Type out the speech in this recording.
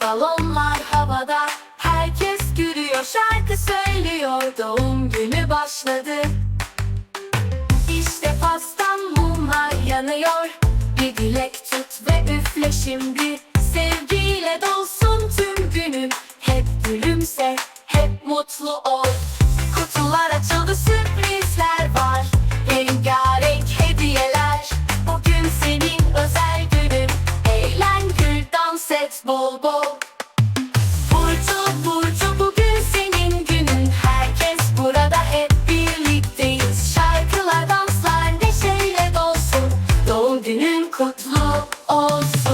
balonlar havada. Herkes gülüyor şarkı söylüyor. Doğum günü başladı. İşte pastan mumlar yanıyor. Bir dilek tut ve üfle şimdi. Sevgiyle dolsun tüm günüm. Hep gülümse, hep mutlu ol. Kutular açılıyor et bol bol. Bugün senin günün. Herkes burada hep birlikteyiz. Şarkılar danslar neşeyle dolsun. Doğum kutlu olsun